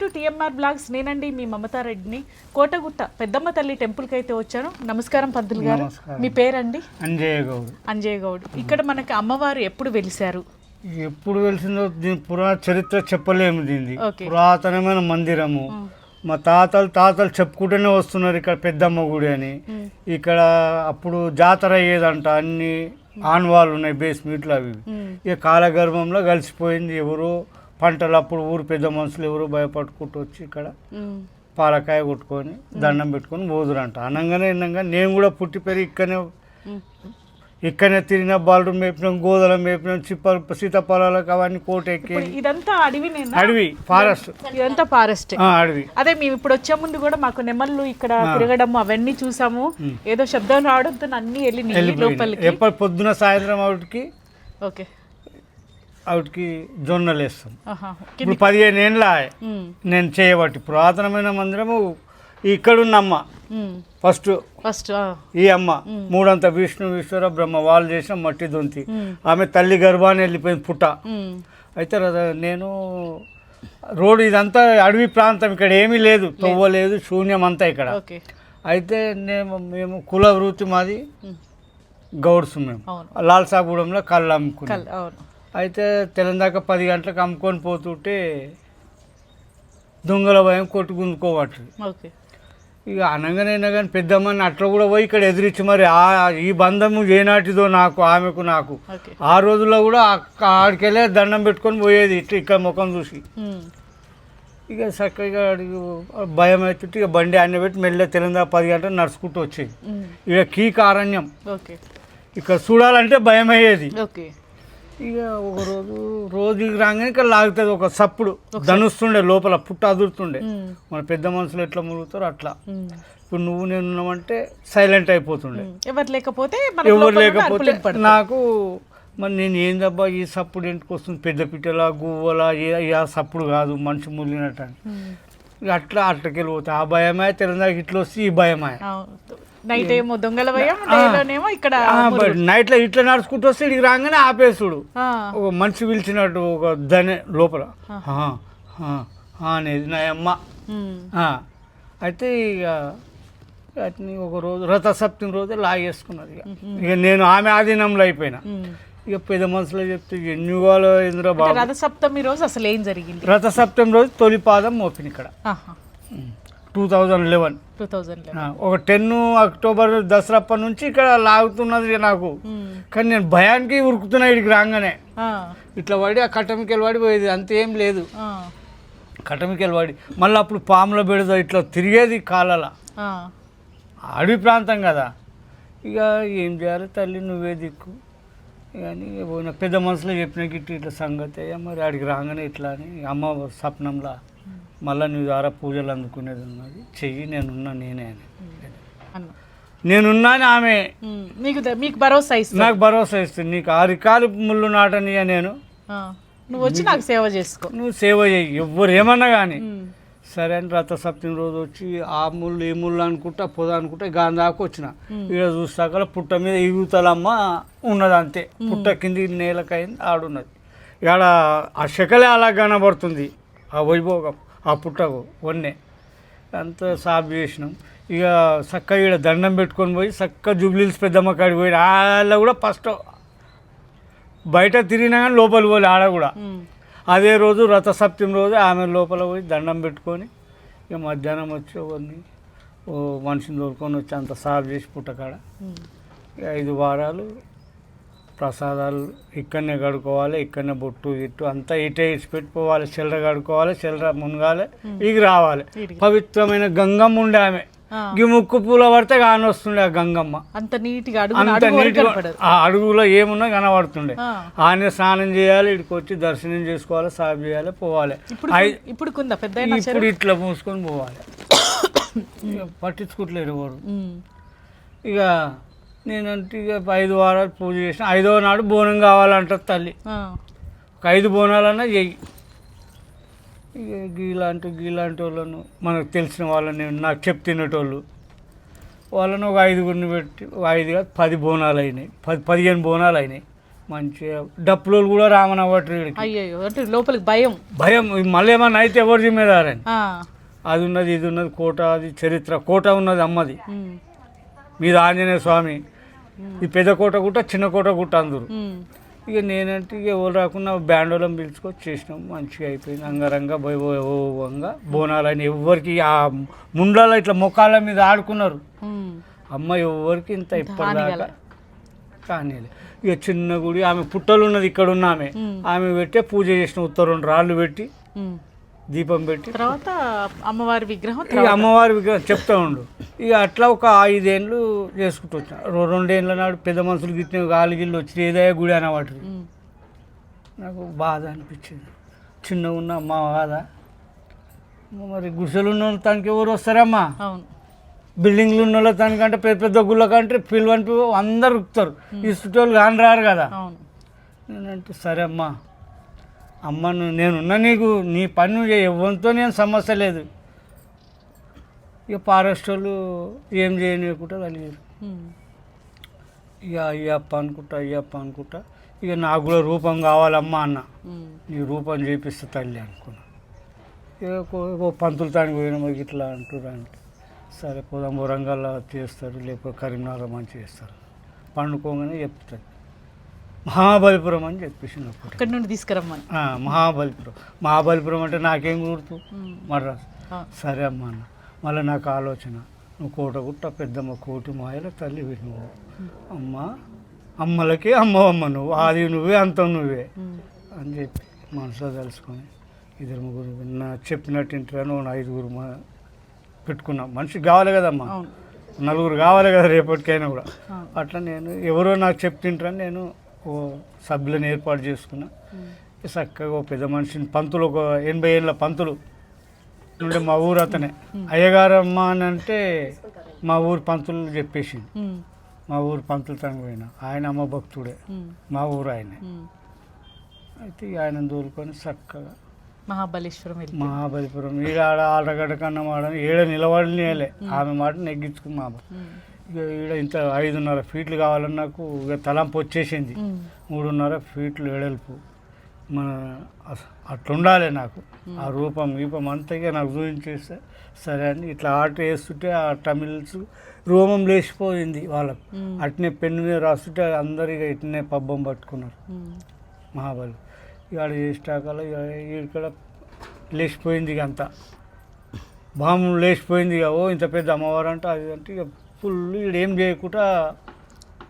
To TMR blogs. నేనండి మీ మమతారెడ్డిని. కోటగుట్ట పెద్దమ్మ తల్లి టెంపుల్కి అయితే వచ్చాను. నమస్కారం పంతులు గారు. మీ పేరండి? అంజయ్య గౌడ్. అంజయ్ గౌడ్. ఇక్కడ మనకి అమ్మవారు ఎప్పుడు వెలిశారు? ఎప్పుడు వెలిసిందో దీని పురా చరిత్ర చెప్పలేము దీన్ని. పురాతనమైన మందిరము. మా తాతలు తాతలు చెప్పుకుంటూనే వస్తున్నారు ఇక్కడ పెద్దమ్మ గుడి అని. ఇక్కడ అప్పుడు జాతర అయ్యేదంట. అన్ని ఆన్వాళ్ళు ఉన్నాయి బేస్ మీట్లు అవి. ఇక కాలగర్భంలో కలిసిపోయింది ఎవరు. పంటలు అప్పుడు ఊరు పెద్ద మనుషులు ఎవరు భయపడుకుంటూ వచ్చి ఇక్కడ. పాలకాయ కొట్టుకొని దండం పెట్టుకొని పోదురంట. అనగానే విన్నాగా నేను కూడా పుట్టి పెరిగి ఇక్కడనే. ఇక్కడనే తిరిగిన బాలుడు మేపినాం గోదలం మేపినాం చిప్ప సీతాఫలాలకు అవన్నీ కోట ఎక్కి ఇదంతా అడవినేనా అడవి ఫారెస్ట్. ఇదంతా ఫారెస్ట్. అడవి. అదే మేము ఇప్పుడు వచ్చే ముందు కూడా మాకు నెమళ్ళు ఇక్కడ తిరగడం అవన్నీ చూసాము. ఏదో శబ్దం రావడంతో అన్ని వెళ్ళి లోపలికి. ఎప్పటి పొద్దున సాయంత్రం ఆవిడకి ఓకే. ఆవిడకి జొన్నలు వేస్తాం. ఇప్పుడు పదిహేను ఏండ్ల మ్మ్. నేను చేయబట్టి పురాతనమైన మందిరము ఇక్కడున్న అమ్మ మ్మ్. First first. ఈ అమ్మ. మూడంత విష్ణు ఈశ్వర బ్రహ్మ వాళ్ళు చేసిన మట్టి దొంతి. మ్మ్. ఆమె తల్లి గర్భాన్ని వెళ్ళిపోయింది పుట్ట. మ్మ్. అయితే నేను రోడ్డు ఇదంతా అడవి ప్రాంతం ఇక్కడ ఏమీ లేదు. తొవ్వ లేదు శూన్యం అంతా ఇక్కడ. అయితే నేను మేము కుల వృత్తి మాది మ్మ్. గౌడ్స్ మేము. అవును. లాల్సాగూడెంలో కళ్ళు అమ్ముకున్నాం అయితే తెలంగాణ పది గంటలకు అమ్ముకొని పోతుంటే దొంగల భయం కొట్టు గుంజుకోవట్లేదు ఓకే. ఇక అనగానైనా కానీ పెద్దమ్మని అట్లా కూడా పోయి ఇక్కడ ఎదిరించి మరి ఆ ఈ బంధము ఏనాటిదో నాకు ఆమెకు నాకు. ఆ రోజుల్లో కూడా ఆడికెళ్ళే దండం పెట్టుకొని పోయేది ఇట్లా ఇక్కడ ముఖం చూసి. ఇక చక్కగా అడిగి భయం అవుతుంటే ఇక బండి అన్న పెట్టి మెల్లె తెలంగాణ పది గంటలు నడుచుకుంటూ వచ్చేది. ఇక కీక అరణ్యం ఓకే. ఇక్కడ చూడాలంటే భయం అయ్యేది ఓకే. ఇక ఒక రోజు రోజు రాగానే ఇక్కడ లాగుతుంది ఒక సప్పుడు ధనుస్తుండే లోపల పుట్ట అదురుతుండే. మన పెద్ద మనుషులు ఎట్లా మురుగుతారో అట్లా. ఇప్పుడు నువ్వు నేను ఉన్నామంటే సైలెంట్ అయిపోతుండే. ఎవరు లేకపోతే ఎవరు లేకపోతే. నాకు మరి నేను ఏందబ్బా ఈ సప్పుడు ఇంటికి వస్తుంది పెద్ద పిట్టలా గువ్వలా ఏ ఏ సప్పుడు కాదు మనిషి ములినట్టు అని అట్లా అట్లకెళ్ళి పోతే ఆ భయమే తెలంగాణ ఇట్లా వస్తే ఈ భయమే అవును. నైట్ ఏమో దొంగల భయం ఇక్కడ మురుగు. నైట్లో ఇట్లా నడుచుకుంటూ వస్తే ఇడికి రాగానే ఆపేసుడు. ఒక మనిషి పిలిచినట్టు ఒక దనే లోపల. అనేది నా అమ్మ. అయితే ఇక వాటిని ఒక రోజు రథసప్తమి రోజు లాగేసుకున్నది ఇక. ఇక నేను ఆమె ఆధీనంలో అయిపోయినా. ఇక పెద్ద మనసులో చెప్తే ఎన్ని కాలో ఇంద్ర బాబు? రథసప్తమి రోజు అసలు ఏం జరిగింది? రథసప్తమి రోజు తొలి పాదం మోపిన ఇక్కడ two thousand eleven two thousand ఒక టెన్ అక్టోబర్ దసరప్ప నుంచి ఇక్కడ లాగుతున్నది నాకు. కానీ నేను భయానికి ఉరుకుతున్నా ఇడికి రాగానే. ఇట్లా పడి ఆ కట్టమికెళ్ళి పడి పోయేది అంతేం లేదు. కట్టమికెళ్ళి పడి మళ్ళీ అప్పుడు పాముల బెడద ఇట్లా తిరిగేది కాలల. అడవి ప్రాంతం కదా. ఇక ఏం చేయాలి తల్లి నువ్వే దిక్కు. కానీ పోయిన. పెద్ద మనసులో చెప్పిన గిట్టు ఇట్లా సంగతి. అయ్యా మరి ఆడికి రాగానే ఇట్లా అని. అమ్మ స్వప్నంలో మళ్ళీ నీ ద్వారా పూజలు అందుకునేది ఉన్నది. చెయ్యి నేనున్నా నేనే అని. నేనున్నా అని ఆమె ద- మీకు భరోసా ఇస్తా నాకు భరోసా ఇస్తుంది. నీకు ఆ రికాలు ముళ్ళు నాటనియా నేను. నువ్వు వచ్చి నాకు సేవ చేసుకో. నువ్వు సేవ చేయి ఎవ్వరు ఏమన్నా కానీ. సరే అని రథసప్తమి రోజు వచ్చి ఆ ముళ్ళు ఈ ముళ్ళు అనుకుంటా పొద అనుకుంటా గాని దాకా వచ్చిన. ఇక్కడ చూస్తాక పుట్ట మీద ఈగుతలమ్మ ఉన్నది అంతే పుట్ట కింది నేలకైంది ఆడున్నది. ఇక్కడ ఆ శకలే అలా కనబడుతుంది. ఆ వైభోగం ఆ పుట్టకు వన్నే. అంతా సాఫ్ చేసినాం. ఇక చక్కగా ఇక్కడ దండం పెట్టుకొని పోయి చక్కగా జూబ్లీల్స్ పెద్దమ్మ కాడికి పోయి ఆడ కూడా ఫస్ట్. బయట తిరిగినా కానీ లోపల పోలే ఆడ కూడా. అదే రోజు రథసప్తమి రోజు ఆమె లోపల పోయి దండం పెట్టుకొని ఇక మధ్యాహ్నం వచ్చి ఓ మనిషిని తోలుకొని వచ్చి అంత సాఫ్ చేసి పుట్టకాడ. ఐదు వారాలు ప్రసాదాలు ఇక్కడనే కడుక్కోవాలి ఇక్కడనే బొట్టు ఇట్టు అంతా ఇటే ఇచ్చి పెట్టుకోవాలి చిల్లర కడుక్కోవాలి చిల్లర మునగాలి ఇక రావాలి. పవిత్రమైన గంగమ్మ ఉండే ఆమె. ఈ ముక్కు పూల పడితే కాని వస్తుండే ఆ గంగమ్మ. అంత నీట్గా అంత ఆ అడుగులో ఏమున్నా కనబడుతుండే. ఆయన స్నానం చేయాలి ఇక్కడికి వచ్చి దర్శనం చేసుకోవాలి సాగు చేయాలి పోవాలి. ఇప్పుడు ఇట్లా మూసుకొని పోవాలి. పట్టించుకోవట్లేరు ఎవరు. ఇక నేనంటే ఇక ఐదు వారాలు పూజ చేసిన. ఐదవ నాడు బోనం కావాలంటారు తల్లి. ఒక ఐదు బోనాలన్నా చెయ్యి. ఇక గీలాంటి గీలాంటి వాళ్ళను మనకు తెలిసిన వాళ్ళని నాకు చెప్ తినేటోళ్ళు. వాళ్ళని ఒక ఐదుగురిని పెట్టి ఐదు కాదు పది బోనాలు అయినాయి పది పదిహేను బోనాలు అయినాయి మంచిగా డప్పులు కూడా వీడికి అయ్యయ్యో అంటే లోపలికి భయం. భయం. మళ్ళీ ఏమన్నా అయితే ఎవరు జిమ్మేదారని అది ఉన్నది ఇది ఉన్నది కోట అది చరిత్ర. కోట ఉన్నది అమ్మది. మీద ఆంజనేయ స్వామి. ఈ పెద్ద కోట గుట్ట చిన్న కోట గుట్ట అందరు. ఇక నేనంటే ఇక ఎవరు రాకుండా బ్యాండోలం పిలుచుకొని చేసినాం. మంచిగా అయిపోయింది. అంగరంగ వైభవంగా బోనాలని ఎవరికి ఆ ముండ్లలో ఇట్లా ముఖాల మీద ఆడుకున్నారు. అమ్మ ఎవరికి ఇంత ఇప్పటిదాకా. కానీ ఇక చిన్న గుడి ఆమె పుట్టలు ఉన్నది ఇక్కడ ఉన్న ఆమె ఆమె పెట్టే పూజ చేసిన ఉత్తరం రాళ్ళు పెట్టి. దీపం పెట్టి. తర్వాత అమ్మవారి విగ్రహం ఇక అమ్మవారి విగ్రహం చెప్తా ఉండు. ఇక అట్లా ఒక ఐదేళ్ళు చేసుకుంటూ వచ్చిన రెండేళ్ళ నాడు పెద్ద మనుషులు గిట్టిన గాలి గిల్లు వచ్చి ఏదయ్యా గుడి అనవాటి నాకు బాధ అనిపించింది. చిన్నగా ఉన్న అమ్మ బాధ. మరి గుడిసెలు ఉన్న వాళ్ళ తనకి ఎవరు వస్తారమ్మా? బిల్డింగ్లు ఉన్న వాళ్ళ తనకంటే పెద్ద పెద్ద గుళ్ళ కంటే పిలువంటూ అందరు ఉక్కుతారు ఈ చుట్టూ కాని రారు కదా నేనంటే సరే అమ్మా. అమ్మ నేనున్నా నీకు నీ పని ఎవరితో నేను సమస్య లేదు. ఇక ఫారెస్ట్ వాళ్ళు ఏం చేయనీయకుండా కలిగారు ఇక అయ్యప్ప అనుకుంటా అయ్యప్ప అనుకుంటా. ఇక నాకు కూడా రూపం కావాలమ్మా అన్న. నీ రూపం చేపిస్తా తల్లి అనుకున్నా. ఇక పంతులు తానికి పోయిన ఇట్లా అంటురా అంటే. సరే పోదాం వరంగల్లో చేస్తారు లేకపోతే కరీంనగర్ మంచి చేస్తారు. పండుకోగానే చెప్తారు. మహాబలిపురం అని చెప్పేసినప్పుడు అక్కడి నుండి తీసుకురమ్మని. మహాబలిపురం. మహాబలిపురం అంటే నాకేం గుర్తు? మద్రాసు. సరే అమ్మ అన్న. మళ్ళీ నాకు ఆలోచన. నువ్వు కోట గుట్ట పెద్దమ్మ కోటి మాయల తల్లి నువ్వు అమ్మ అమ్మలకి అమ్మవమ్మ నువ్వు. ఆది నువ్వే అంతం నువ్వే. అని చెప్పి మనసులో తెలుసుకొని ఇద్దరు ముగ్గురు నా చెప్పినట్టు ఇంటిలో నువ్వు ఐదుగురు మా పెట్టుకున్నాం. మనిషికి కావాలి కదమ్మా? నలుగురు కావాలి కదా రేపటికైనా కూడా. అట్లా నేను ఎవరో నాకు చెప్తుంటారని నేను ఓ సభ్యులను ఏర్పాటు చేసుకున్నా చక్కగా పెద్ద మనిషిని పంతులు ఒక ఎనభై ఏళ్ళ పంతులు నుండి మా ఊరు అతనే. అయ్యగారమ్మ అని అంటే మా ఊరు పంతులు చెప్పేసింది మా ఊరు పంతులు తనకు పోయిన. ఆయన అమ్మ భక్తుడే. మా ఊరు ఆయనే. అయితే ఆయన దూరుకొని చక్కగా మహాబలేశ్వరం మహాబలిపురం. ఈడ ఆడ ఆడగడ్డ కన్న ఏడ నిలబడినేలే ఆమె మాట నెగ్గించుకుని మా ఈడ ఇంత ఐదున్నర ఫీట్లు కావాలని నాకు ఇక తలంపు వచ్చేసింది. మూడున్నర ఫీట్లు వెడల్పు. మన అట్లుండాలి నాకు. ఆ రూపం గీపం అంతా ఇక నాకు చూపించేస్తే సరే అని ఇట్లా ఆట వేస్తుంటే ఆ తమిళ్స్ రోమం లేచిపోయింది వాళ్ళకు. అట్నే పెన్ను మీద రాస్తుంటే అందరు ఇక ఇట్నే పబ్బం పట్టుకున్నారు. మహాబలి. చేసినాకల్లా ఇక ఇక్కడ లేచిపోయింది ఇక అంతా. బాంబు లేచిపోయింది ఇక ఓ ఇంత పెద్ద అమ్మవారు అంటే అది అంటే ఇక ఫుల్ ఏం చేయకుండా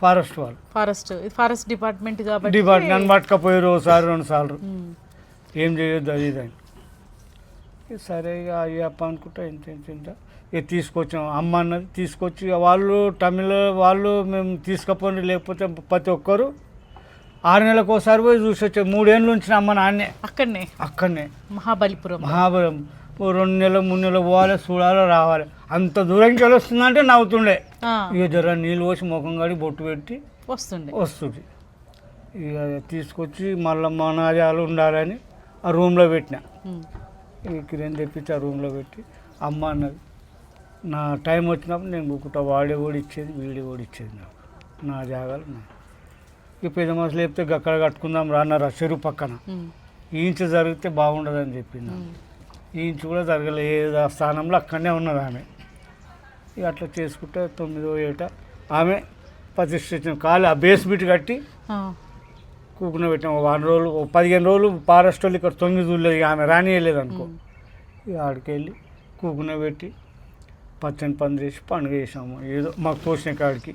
ఫారెస్ట్ వాళ్ళు. ఫారెస్ట్ ఫారెస్ట్ డిపార్ట్మెంట్ కాబట్టి డిపార్ట్మెంట్ నన్ను పట్టుకపోయారు ఒకసారి రెండు సార్లు. ఏం చేయొద్దు అది ఇది అని. ఇక సరే ఇక అయ్యప్ప అనుకుంటా ఇంత ఇంత ఇంత. ఇక తీసుకొచ్చాం. అమ్మ అన్నది తీసుకొచ్చి వాళ్ళు తమిళ వాళ్ళు మేము తీసుకపోండి లేకపోతే ప్రతి ఒక్కరు ఆరు నెలలకు ఒకసారి పోయి చూసి వచ్చాం మూడేళ్ళు ఉంచిన అమ్మ నాన్నే. అక్కడనే. అక్కడనే. మహాబలిపురం. మహాబలం ఓ రెండు నెలలు మూడు నెలలు పోవాలి చూడాలి రావాలి. అంత దూరంకి వెళ్ళి వస్తుందంటే నవ్వుతుండే. ఇక జర నీళ్ళు పోసి ముఖం కడి బొట్టు పెట్టి వస్తుండే. వస్తుంది. ఇక తీసుకొచ్చి మళ్ళీ మనాజాలు ఉండాలని ఆ రూమ్లో పెట్టిన. ఇక కిరణ్ తెప్పించి ఆ రూమ్లో పెట్టి అమ్మ అన్నది నా టైం వచ్చినప్పుడు నేను కూకుంటా వాడే కూడా ఇచ్చేది వీడే కూడా ఇచ్చేది నాకు. నా జాగాలు ఇక పెద్ద మనుషులు లేపితే అక్కడ కట్టుకుందాం రాన్నారు ఆ చెరువు పక్కన. ఈ ఇంచు జరిగితే బాగుండదని చెప్పింది ఉమ్, ఈ ఇంచు కూడా జరగలేదు. ఆ స్థానంలో అక్కడనే ఉన్నది ఆమె. ఇక అట్లా చేసుకుంటే తొమ్మిదో ఏట ఆమె ప్రతిష్ఠించిన కాలు ఆ బేస్ బిట్ కట్టి కూకున పెట్టాం ఒక వారం రోజులు ఒక పదిహేను రోజులు ఫారెస్ట్ వాళ్ళు ఇక్కడ తొమ్మిది చూడలేదు. ఇక ఆమె రానియలేదు అనుకో. ఇక ఆడికి వెళ్ళి కూకున పెట్టి పచ్చని పని చేసి పండుగ చేసాము. ఏదో మాకు తోచిన కాడికి.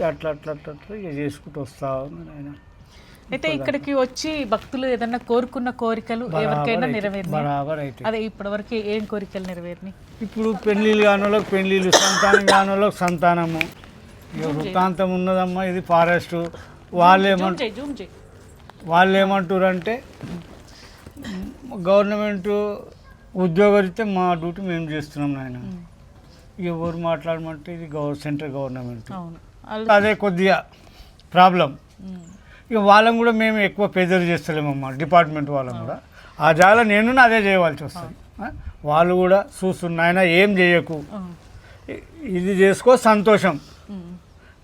అట్లా అట్లా అట్లా అట్లా ఇక చేసుకుంటూ వస్తా ఉన్నాను ఆయన అయితే ఇక్కడికి వచ్చి భక్తులు ఏదన్నా కోరుకున్న కోరికలు ఎవరికైనా నెరవేరినాయి? అదే ఇప్పటివరకు ఏం కోరికలు నెరవేరినాయి? ఇప్పుడు పెళ్ళిళ్ళు కాని పెళ్ళిళ్ళు సంతానం కాని సంతానము. ఇక వృత్తాంతం ఉన్నదమ్మా ఇది ఫారెస్ట్. వాళ్ళు ఏమంటారు వాళ్ళు ఏమంటారు అంటే గవర్నమెంట్ ఉద్యోగరీత్యా మా డ్యూటీ మేము చేస్తున్నాం నాయన. ఎవరు మాట్లాడమంటే ఇది గవర్ సెంట్రల్ గవర్నమెంట్. అదే కొద్దిగా ప్రాబ్లం. ఇక వాళ్ళని కూడా మేము ఎక్కువ ప్రెజర్ చేస్తలేమమ్మా డిపార్ట్మెంట్ వాళ్ళని కూడా. ఆ జాల నేను అదే చేయవలసి వస్తుంది? వాళ్ళు కూడా చూస్తున్నాయన ఏం చేయకు? ఇది చేసుకో సంతోషం.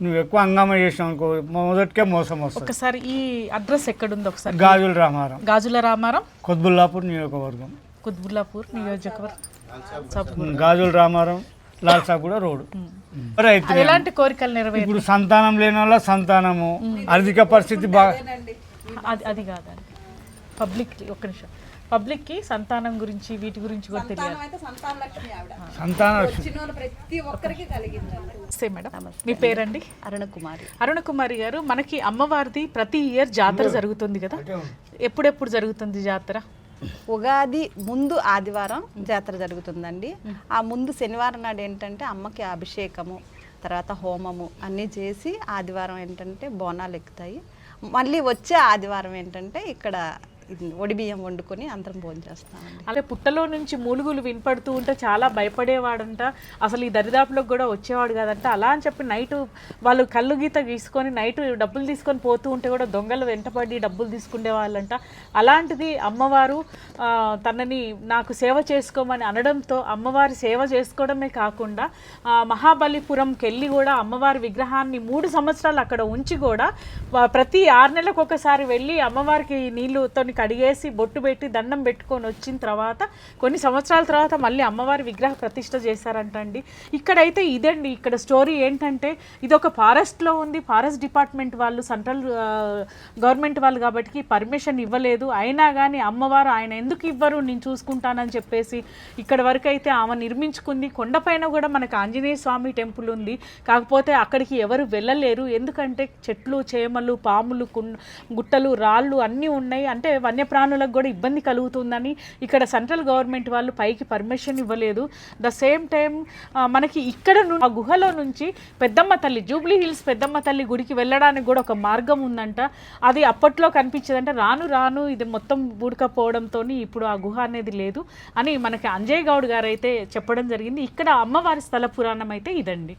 నువ్వు ఎక్కువ హంగామా చేసినావు అనుకో మొదటికే మోసం వస్తుంది. ఒకసారి ఈ అడ్రస్ ఎక్కడుంది ఒకసారి? గాజుల రామారం. గాజుల రామారం? కొద్బుల్లాపూర్ నియోజకవర్గం. కుత్బుల్లాపూర్ నియోజకవర్గం. గాజుల రామారం లాల్సాగూడ రోడ్డు. రైతు ఎలాంటి కోరికలు నెరవేరు ఇప్పుడు సంతానం లేని వాళ్ళ సంతానము ఆర్థిక పరిస్థితి బాగా అది అది కాదండి. పబ్లిక్ ఒక్క నిమిషం. పబ్లిక్కి సంతానం గురించి వీటి గురించి కూడా తెలియాలి. అయితే సంతాన ప్రతి ఒక్కరికి నమస్తే మేడం. మీ పేరండి? అరుణ కుమారి. అరుణ కుమారి గారు మనకి అమ్మవారిది ప్రతి ఇయర్ జాతర జరుగుతుంది కదా? ఎప్పుడెప్పుడు జరుగుతుంది జాతర? ఉగాది ముందు ఆదివారం జాతర జరుగుతుందండి. ఆ ముందు శనివారం నాడు ఏంటంటే అమ్మకి అభిషేకము తర్వాత హోమము అన్నీ చేసి ఆదివారం ఏంటంటే బోనాలు ఎక్కుతాయి. మళ్ళీ వచ్చే ఆదివారం ఏంటంటే ఇక్కడ వడి బియ్యం వండుకొని అందరం భోంచేస్తాం చేస్తామండి. అలా పుట్టలో నుంచి మూలుగులు వినపడుతూ ఉంటే చాలా భయపడేవాడంట. అసలు ఈ దరిదాపులోకి కూడా వచ్చేవాడు కాదంట. అలా అని చెప్పి నైట్ వాళ్ళు కళ్ళు గీత గీసుకొని నైట్ డబ్బులు తీసుకొని పోతూ ఉంటే కూడా దొంగలు వెంటపడి డబ్బులు తీసుకునే వాళ్ళంట అలాంటిది అమ్మవారు తనని నాకు సేవ చేసుకోమని అనడంతో అమ్మవారి సేవ చేసుకోవడమే కాకుండా మహాబలిపురంకి వెళ్ళి కూడా అమ్మవారి విగ్రహాన్ని మూడు సంవత్సరాలు అక్కడ ఉంచి కూడా ప్రతి ఆరు నెలలకు ఒకసారి వెళ్ళి అమ్మవారికి నీళ్ళుతో కడిగేసి బొట్టు పెట్టి దండం పెట్టుకొని వచ్చిన తర్వాత కొన్ని సంవత్సరాల తర్వాత మళ్ళీ అమ్మవారి విగ్రహ ప్రతిష్ట చేశారంట అండి ఇక్కడైతే ఇదండి ఇక్కడ స్టోరీ ఏంటంటే ఇది ఒక ఫారెస్ట్లో ఉంది ఫారెస్ట్ డిపార్ట్మెంట్ వాళ్ళు సెంట్రల్ గవర్నమెంట్ వాళ్ళు కాబట్టి పర్మిషన్ ఇవ్వలేదు. అయినా కానీ అమ్మవారు ఆయన ఎందుకు ఇవ్వరు నేను చూసుకుంటానని చెప్పేసి ఇక్కడ వరకు అయితే ఆమె నిర్మించుకుంది. కొండపైన కూడా మనకు ఆంజనేయ స్వామి టెంపుల్ ఉంది. కాకపోతే అక్కడికి ఎవరు వెళ్ళలేరు. ఎందుకంటే చెట్లు చేమలు పాములు కున్ గుట్టలు రాళ్ళు అన్నీ ఉన్నాయి. అంటే వన్యప్రాణులకు కూడా ఇబ్బంది కలుగుతుందని ఇక్కడ సెంట్రల్ గవర్నమెంట్ వాళ్ళు పైకి పర్మిషన్ ఇవ్వలేదు. ద సేమ్ టైం మనకి ఇక్కడ ఆ గుహలో నుంచి పెద్దమ్మ తల్లి జూబ్లీ హిల్స్ పెద్దమ్మ తల్లి గుడికి వెళ్ళడానికి కూడా ఒక మార్గం ఉందంట. అది అప్పట్లో కనిపించదంటే. రాను రాను ఇది మొత్తం బూడకపోవడంతో ఇప్పుడు ఆ గుహ అనేది లేదు అని మనకి అంజయ్ గౌడ్ గారు అయితే చెప్పడం జరిగింది. ఇక్కడ అమ్మవారి స్థల పురాణం అయితే ఇదండి.